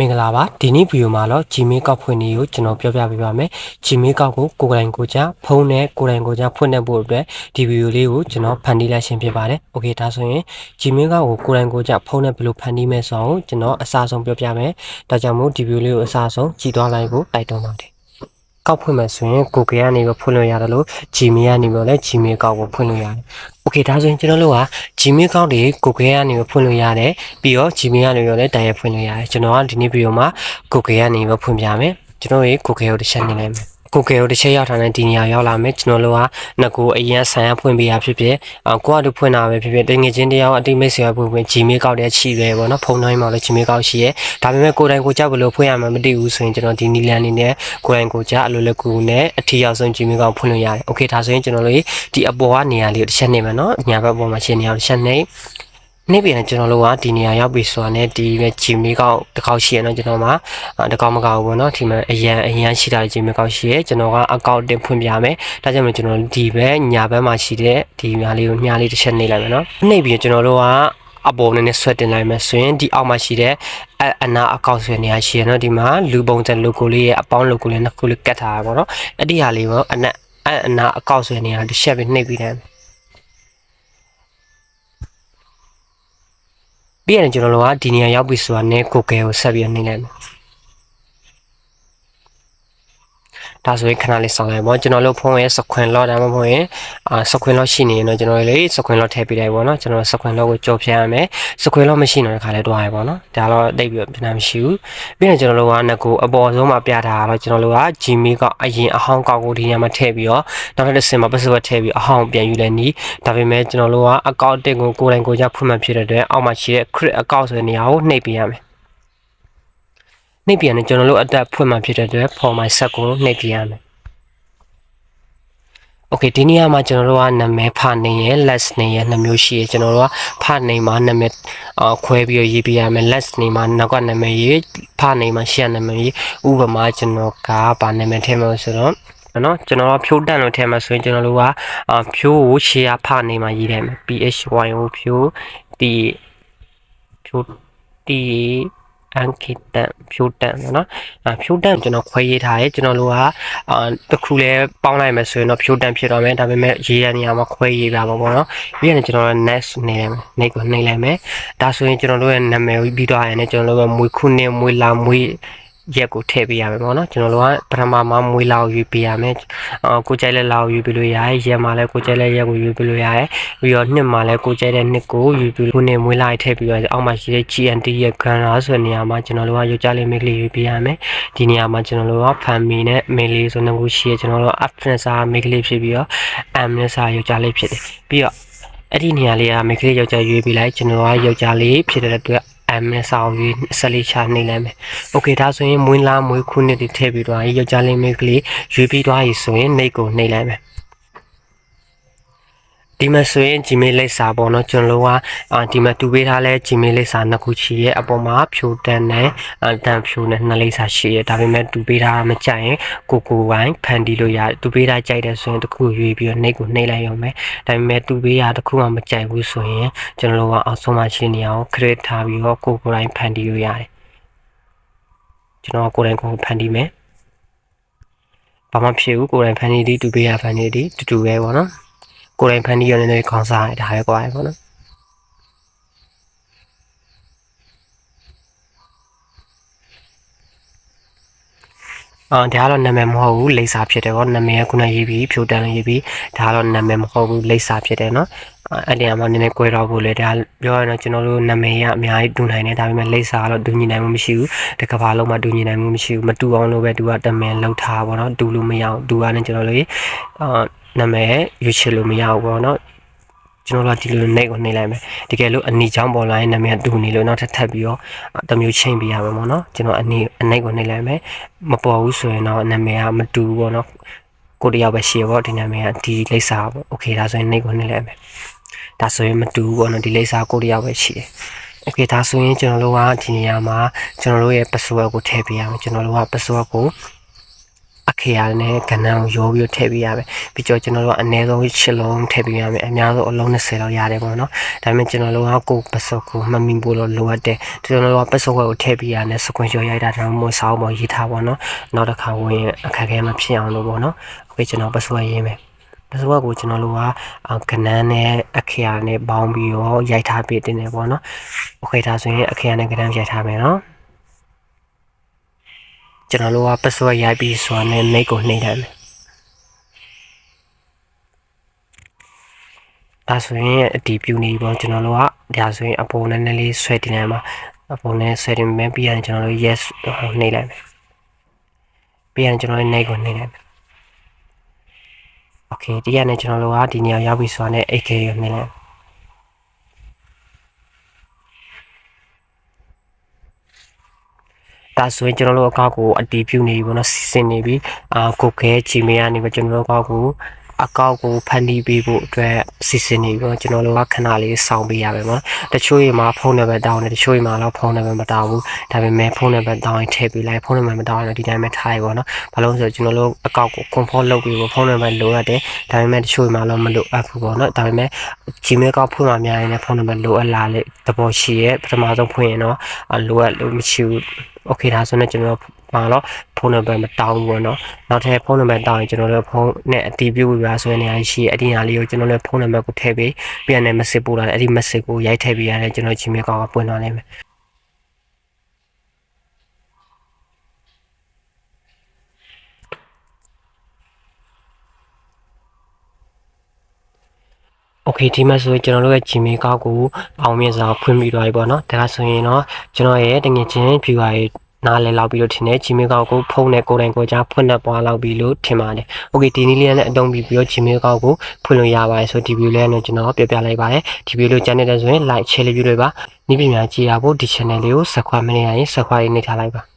မင်္ဂလာပါဒီနေ့ဗီဒီယိုမှာတော့ Gmail ကောက်ဖွင့်နေကိုကျွန်တော်ပြောပြပေးပါမယ် Gmail ကောက်ကိုကိုယ်တိုင်ကိုကြဖုန်းနဲ့ကိုယ်တိုင်ကိုကြဖွင့်တဲ့ဖို့အတွက်ဒီဗီဒီယိုလေးကိုကျွန်တော်ဖန်တီးလိုက်ခြင်းဖြစ်ပါတယ် Okay ဒါဆိုရင် Gmail ကောက်ကိုကိုယ်တိုင်ကိုကြဖုန်းနဲ့ဘယ်လိုဖန်တီးမလဲဆိုတော့ကျွန်တော်အစားဆုံးပြောပြမယ်ဒါကြောင့်မို့ဒီဗီဒီယိုလေးကိုအစားဆုံးကြည့်သွားလိုက်ကိုတိုက်တွန်းပါတယ် ကောက်ဖွင့်မယ်ဆိုရင် Google ကနေပဲဖွင့်လို့ရတယ်လို့ Gmail ကနေပဲလည်း Gmail ကောက်ကိုဖွင့်လို့ရတယ်။ Okay ဒါဆိုရင်ကျွန်တော်တို့က Gmail ကောက်တွေ Google ကနေပဲဖွင့်လို့ရတယ်။ပြီးတော့ Gmail ကနေပဲလည်းတိုက်ရိုက်ဖွင့်လို့ရတယ်။ကျွန်တော်ကဒီနေ့ဗီဒီယိုမှာ Google ကနေပဲဖွင့်ပြမယ်။ကျွန်တော်ရေ Google ကိုတစ်ချက်နေလိုက်မယ်။ Google ကိုတစ်ချက်ရောက်ထားတဲ့ဒီနေရာရောက်လာမယ်ကျွန်တော်တို့ကငကိုအရင်ဆန်ရဖွင့်ပေးရဖြစ်ဖြစ်အကိုကတို့ဖွင့်တာပဲဖြစ်ဖြစ်တငယ်ချင်းတယောက်အတိမိတ်ဆွေဖွင့်ဖွင့် Gmail ကောက်တဲ့ရှိပဲပေါ့နော်ဖုန်းတိုင်းမှာလည်း Gmail ကောက်ရှိရဲဒါပေမဲ့ကိုယ်တိုင်ကိုကြောက်ဘယ်လိုဖွင့်ရမှမသိဘူးဆိုရင်ကျွန်တော်ဒီနီလန်အနေနဲ့ကိုယ်တိုင်ကိုကြောက်အလိုလက်ကူနဲ့အထီရောက်ဆုံး Gmail ကောက်ဖွင့်လို့ရတယ်။ Okay ဒါဆိုရင်ကျွန်တော်တို့ဒီအပေါ်ကနေရာလေးကိုတစ်ချက်နေမယ်နော်ညာဘက်ပေါ်မှာရှင်းနေအောင်တစ်ချက်နေ နေ့ပြန်ကျွန်တော်တို့ကဒီနေရာရောက်ပြီဆိုတာနဲ့ဒီပဲ Gmail ကောက်တစ်ခေါက်ရှိရတော့ကျွန်တော်မှာတစ်ခေါက်မကောက်ဘူးပေါ့နော်ဒီမှာအရန်အရန်ရှိတာ Gmail ကောက်ရှိရကျွန်တော်ကအကောင့်တင်ဖွင့်ပြမယ်ဒါကြောင့်မို့ကျွန်တော်ဒီဘက်ညာဘက်မှာရှိတဲ့ဒီညာလေးကိုညာလေးတစ်ချက်နေလိုက်မယ်နော်နှိပ်ပြီးကျွန်တော်တို့ကအပေါ်နဲ့နဲ့ဆွဲတင်လိုက်မယ်ဆိုရင်ဒီအောက်မှာရှိတဲ့အနာအကောက်ဆွဲနေရရှိရနော်ဒီမှာလူပုံစံ logo လေးရဲ့အပေါင်း logo လေးနှစ်ခုလေးကတ်ထားတာပေါ့နော်အဲ့ဒီဟာလေးပေါ့အနက်အနာအကောက်ဆွဲနေရတစ်ချက်ပဲနှိပ်ပြီးတယ် ပြီးရင်ကျွန်တော်တို့ကဒီနေရာရောက်ပြီဆိုတာနဲ့ Google ကိုဆက်ပြီးနှိမ့်လိုက်မယ် ဒါဆိုရင်ခဏလေးဆောင်လိုက်ပေါ့ကျွန်တော်တို့ဖုန်းရဲ့စခွင်လော့ဒါမှမဟုတ်ရင်အာစခွင်လော့ရှိနေရင်တော့ကျွန်တော်တို့လေစခွင်လော့ထည့်ပေးလိုက်ပေါ့နော်ကျွန်တော်စခွင်လော့ကိုကြော်ဖြန်းရမယ်စခွင်လော့မရှိတော့ခါလဲတွားရပေါ့နော်ဒါတော့တိတ်ပြီးပြန်မရှိဘူးပြီးရင်ကျွန်တော်တို့ကငကိုအပေါ်ဆုံးမှာပြထားတာတော့ကျွန်တော်တို့က Gmail ကအရင်အဟောင်းကောက်ကိုဒီညမှာထည့်ပြီးတော့နောက်တစ်ဆင့်မှာ password ထည့်ပြီးအဟောင်းပြန်ယူလဲနီးဒါပေမဲ့ကျွန်တော်တို့ကအကောင့်တင်ကိုကိုယ်တိုင်ကိုယ်ကျဖွင့်မှဖြစ်တဲ့အတွက်အောက်မှာရှိတဲ့ credit account ဆိုတဲ့နေရာကိုနှိပ်ပေးရမယ် နှိပ်ပြန်တယ်ကျွန်တော်တို့အတက်ဖွင့်မှဖြစ်တဲ့အတွက် format ဆက်ကိုနှိပ်ပြရမယ် okay ဒီနေရာမှာကျွန်တော်တို့ကနာမည်ဖနေရယ် less နေရယ်နှစ်မျိုးရှိရယ်ကျွန်တော်တို့ကဖနေမှာနာမည်ခွဲပြီးရေးပြရမယ် less နေမှာနောက်ကနာမည်ရေးဖနေမှာရှေ့နာမည်ရေးဥပမာကျွန်တော်ကဗာနာမည်ထဲမှာဆိုတော့နော်ကျွန်တော်ကဖြိုးတန့်လို့ထဲမှာဆိုရင်ကျွန်တော်တို့ကဖြိုးကိုရှေ့ရဖနေမှာရေးတယ် PHYO ဖြိုး T ဖြိုး T အန်ကီတန်ဖြိုးတန်ပေါ့နော်အဖြိုးတန်ကျွန်တော်ခွဲရေးထားရဲကျွန်တော်တို့ကအာတခုလဲပေါင်းလိုက်မယ်ဆိုရင်တော့ဖြိုးတန်ဖြစ်တော့မယ်ဒါပေမဲ့ရေးရနေရာမှာခွဲရေးတာပေါ့ပေါ့နော်ပြီးရင်ကျွန်တော်တို့ next နေတယ် next ကိုနှိပ်လိုက်မယ်ဒါဆိုရင်ကျွန်တော်တို့ရဲ့နာမည်ပြီးတော့ရင်လည်းကျွန်တော်တို့ကမွေခုနှစ်မွေလာမွေ ရက်ကိုထည့်ပေးရမယ်ပေါ့နော်ကျွန်တော်တို့ကပထမမှာမွေးလောက်ယူပေးရမယ်အော်ကိုကြိုက်တဲ့လောက်ယူပေးလို့ရတယ်ရက်မှာလည်းကိုကြိုက်တဲ့ရက်ကိုယူပေးလို့ရတယ်ပြီးတော့နှစ်မှာလည်းကိုကြိုက်တဲ့နှစ်ကိုယူပေးလို့နှစ်မွေးလိုက်ထည့်ပြီးတော့အောက်မှာရှိတဲ့ GNT ရဲ့ grammar ဆိုတဲ့နေရာမှာကျွန်တော်တို့ကယောက်ျားလေးမိန်းကလေးယူပေးရမယ်ဒီနေရာမှာကျွန်တော်တို့က family နဲ့ mail လေးဆိုနှစ်ခုရှိရကျွန်တော်တို့ absent စာမိန်းကလေးဖြစ်ပြီးတော့ am နဲ့စာယောက်ျားလေးဖြစ်တယ်ပြီးတော့အဲ့ဒီနေရာလေးကမိန်းကလေးယောက်ျားရွေးပေးလိုက်ကျွန်တော်ကယောက်ျားလေးဖြစ်တဲ့အတွက် အမ်နဲ့စာအုပ်ရေးဆက်လေးချနေလိုက်မယ်။ Okay ဒါဆိုရင်မွေးလားမွေးခုနှစ်တွေထည့်ပြီးတော့ယောက်ျားလေးမိန်းကလေးရွေးပြီးသွားပြီဆိုရင်နှိတ်ကိုနှိပ်လိုက်မယ်။ ဒီမှာဆိုရင် Gmail လိပ်စာပေါ့နော်ကျွန်တော်တို့ကအာဒီမှာတူပေးထားလဲ Gmail လိပ်စာနှစ်ခုရှိရဲ့အပေါ်မှာဖြိုတန်းနဲ့တန်ဖြိုနဲ့နှစ်လိပ်စာရှိရဲ့ဒါပေမဲ့တူပေးထားမကြိုက်ရင်ကိုကိုဝိုင်းဖန်တီးလို့ရတူပေးထားကြိုက်တယ်ဆိုရင်တခုရွေးပြီးတော့နှိပ်ကိုနှိပ်လိုက်ရုံပဲဒါပေမဲ့တူပေးရတခုမှမကြိုက်ဘူးဆိုရင်ကျွန်တော်တို့ကအောက်ဆုံးမှာရှိနေအောင် create ထားပြီးတော့ကိုကိုတိုင်းဖန်တီးလို့ရတယ်ကျွန်တော်ကိုယ်တိုင်ကိုဖန်တီးမယ်ဘာမှဖြစ်ဘူးကိုယ်တိုင်ဖန်တီးသည်တူပေးရဖန်တီးသည်တူတူပဲပေါ့နော် ကိုယ်တိုင်ဖန်တီးရနေတဲ့ခေါင်းစားဒါပဲကွာပေါ့နော်အော်ဒါကတော့နာမည်မဟုတ်ဘူးလိပ်စာဖြစ်တယ်ဗောနာမည်ကခုနရေးပြီးဖြိုတန်လေးရေးပြီးဒါကတော့နာမည်မဟုတ်ဘူးလိပ်စာဖြစ်တယ်နော်အဲ့ဒီအမှနည်းနည်း क्वे တော့ဖို့လေဒါပြောရရင်တော့ကျွန်တော်တို့နာမည်ကအများကြီးတူနိုင်တယ်ဒါပေမဲ့လိပ်စာကတော့တူညီနိုင်မှုမရှိဘူးတကဘာလုံးမှာတူညီနိုင်မှုမရှိဘူးမတူအောင်လို့ပဲသူကတမင်လောက်ထားဗောနော်တူလို့မရအောင်တူကလည်းကျွန်တော်တို့ရေအာ နာမည်ရွေးချယ်လို့မရဘူးပေါ့နော်ကျွန်တော်တို့ဒီလိုနှိပ်ကိုနှိပ်လိုက်မယ်တကယ်လို့အနီချောင်းပေါ်လာရင်နာမည်တူနေလို့နောက်ထပ်ထပ်ပြီးတော့တမျိုးချင်းပြရမှာပေါ့နော်ကျွန်တော်အနီအနှိပ်ကိုနှိပ်လိုက်မယ်မပေါ်ဘူးဆိုရင်တော့နာမည်ကမတူဘူးပေါ့နော်ကိုတယောက်ပဲရှိရပေါ့ဒီနာမည်ကဒီလိပ်စာပေါ့โอเคဒါဆိုရင်နှိပ်ကိုနှိပ်လိုက်မယ်ဒါဆိုရင်မတူဘူးပေါ့နော်ဒီလိပ်စာကိုတယောက်ပဲရှိတယ်โอเคဒါဆိုရင်ကျွန်တော်တို့ကဒီနေရာမှာကျွန်တော်တို့ရဲ့ password ကိုထည့်ပေးရမယ်ကျွန်တော်တို့က password ကို ခေယာနဲ့ကဏ္ဍကိုရောပြီးတော့ထည့်ပေးရမယ်ပြီးတော့ကျွန်တော်တို့ကအနည်းဆုံး8လုံးထည့်ပေးရမယ်အများဆုံးအလုံး20လောက်ရတယ်ပေါ့နော်ဒါပေမဲ့ကျွန်တော်တို့ကကိုယ်ပစုပ်ကိုမမီဖို့လို့လိုအပ်တယ်ကျွန်တော်တို့ကပစုပ်ကိုထည့်ပေးရနဲ့စကွန်ရှော့ရိုက်တာတော့မို့စောင်းပေါ်ရေးထားပေါ့နော်နောက်တစ်ခါဝင်အခက်အခဲမဖြစ်အောင်လို့ပေါ့နော်အခုကျွန်တော်ပစုပ်ရေးမယ်ပစုပ်ကိုကျွန်တော်တို့ကကနန်းနဲ့အခေယာနဲ့ပေါင်းပြီးတော့ရိုက်ထားပေးတင်တယ်ပေါ့နော်โอเคဒါဆိုရင်အခေယာနဲ့ကနန်းရိုက်ထားမယ်နော် ကျွန်တော်တို့ကပစွက်ရိုက်ပြီးစွာနဲ့မိတ်ကိုနှိမ့်တယ်မယ်ဒါဆိုရင်အတီးပြူနေပေါ့ကျွန်တော်တို့ကဒါဆိုရင်အပေါ်နဲ့နဲ့လေးဆွဲတင်တယ်မှာအပေါ်နဲ့ဆွဲတင်မယ်ပြီးရင်ကျွန်တော်တို့ yes နှိမ့်လိုက်မယ်ပြီးရင်ကျွန်တော်တို့နှိမ့်ကိုနှိမ့်လိုက်မယ် okay ဒီကနေ့ကျွန်တော်တို့ကဒီနေရာရောက်ပြီဆိုတာနဲ့ AK ကိုနှိမ့်လိုက် ဒါဆိုရင်ကျွန်တော်တို့အကောက်ကိုအတီးပြုတ်နေပြီပေါ့နော်စီစဉ်နေပြီအာကိုခဲချီမေကနေပဲကျွန်တော်တို့အကောက်ကိုအကောက်ကိုဖန်တီးပေးဖို့အတွက်စီစဉ်နေပြီပေါ့ကျွန်တော်တို့ကခဏလေးစောင့်ပေးရမယ်ပေါ့တချို့ရေမှာဖုန်းနံပါတ်တောင်းတယ်တချို့ရေမှာတော့ဖုန်းနံပါတ်မတောင်းဘူးဒါပေမဲ့ဖုန်းနံပါတ်တောင်းရင်ထည့်ပေးလိုက်ဖုန်းနံပါတ်မတောင်းရင်တော့ဒီတိုင်းပဲထားရပေါ့နော်ဘာလို့လဲဆိုတော့ကျွန်တော်တို့အကောက်ကို confirm လုပ်ပြီးဖို့ဖုန်းနံပါတ်လိုရတယ်ဒါပေမဲ့တချို့ရေမှာတော့မလိုအပ်ဘူးပေါ့နော်ဒါပေမဲ့ Gmail ကောက်ဖွင့်မှများရင်လည်းဖုန်းနံပါတ်လိုအပ်လာလေတဘောရှိရဲ့ပထမဆုံးဖွင့်ရင်တော့လိုအပ်လို့မရှိဘူး โอเคဒါဆိုတော့ကျွန်တော်ပါတော့ဖုန်းနံပါတ်မတောင်းဘူးပေါ့နော်နောက်ထပ်ဖုန်းနံပါတ်တောင်းရင်ကျွန်တော်လည်းဖုန်းနဲ့အတီးပြုတ်ပြပါဆိုတဲ့နေရာရှိရဲ့အဒီနေရာလေးကိုကျွန်တော်လည်းဖုန်းနံပါတ်ကိုထည့်ပေးပြန်နဲ့ message ပို့လာတယ်အဲ့ဒီ message ကိုရိုက်ထည့်ပေးရတယ်ကျွန်တော် Gmail ကောက်ကပွင့်သွားနိုင်မယ် โอเคဒီမှာဆိုရင်ကျွန်တော်တို့ရဲ့ Gmail ကောက်ကိုအောင်မြင်စွာဖွင့်ပြီးသွားပြီပေါ့နော်ဒါဆိုရင်တော့ကျွန်တော်ရဲ့တငယ်ချင်း viewer တွေနားလည်လောက်ပြီးလို့ထင်တယ် Gmail ကောက်ကိုဖုန်းနဲ့ကိုယ်တိုင်ကိုယ်ကြားဖွင့်နှက်ပွားလောက်ပြီးလို့ထင်ပါတယ်။ Okay ဒီနည်းလေးနဲ့အသုံးပြီးပြီးတော့ Gmail ကောက်ကိုဖွင့်လို့ရပါတယ်ဆိုဒီ view လေးနဲ့ကျွန်တော်ပြပြလိုက်ပါတယ်။ဒီ view လေးကြမ်းနေတဲ့ဆိုရင် like share လေးပြုလို့ပါ။နိပညာကြည့်ရဖို့ဒီ channel လေးကို subscribe မနေရရင် subscribe နေထားလိုက်ပါ။